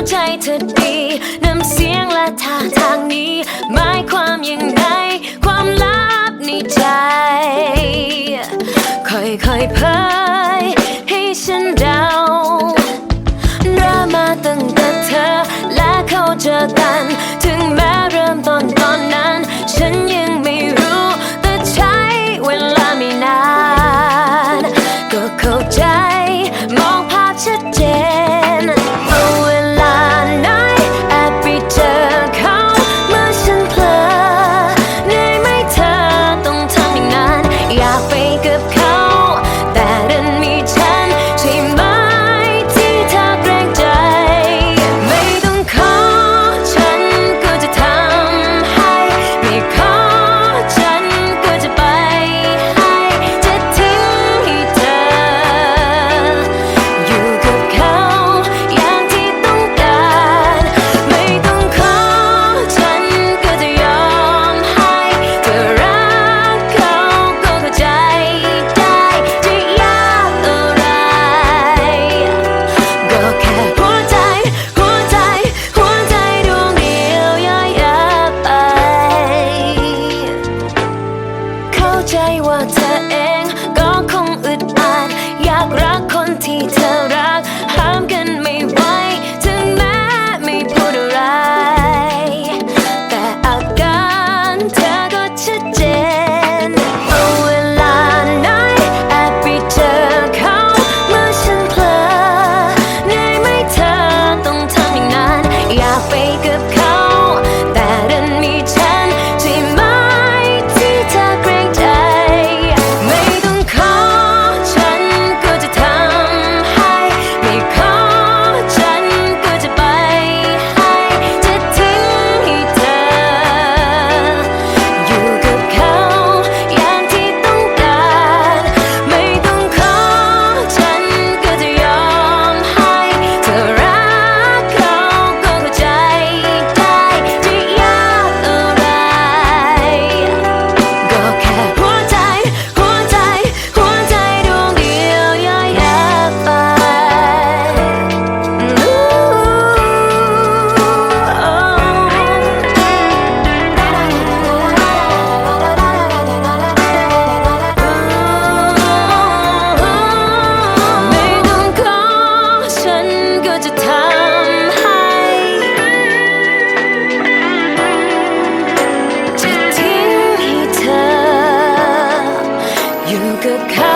าใจเธอดีน้ำเสียงและท่าทางนี้หมายความอย่างไรความลับในใจ ค่อยๆเผยให้ฉันเดาเริ่มมาตั้งแต่เธอและเขาเจอกัน eng. good kind.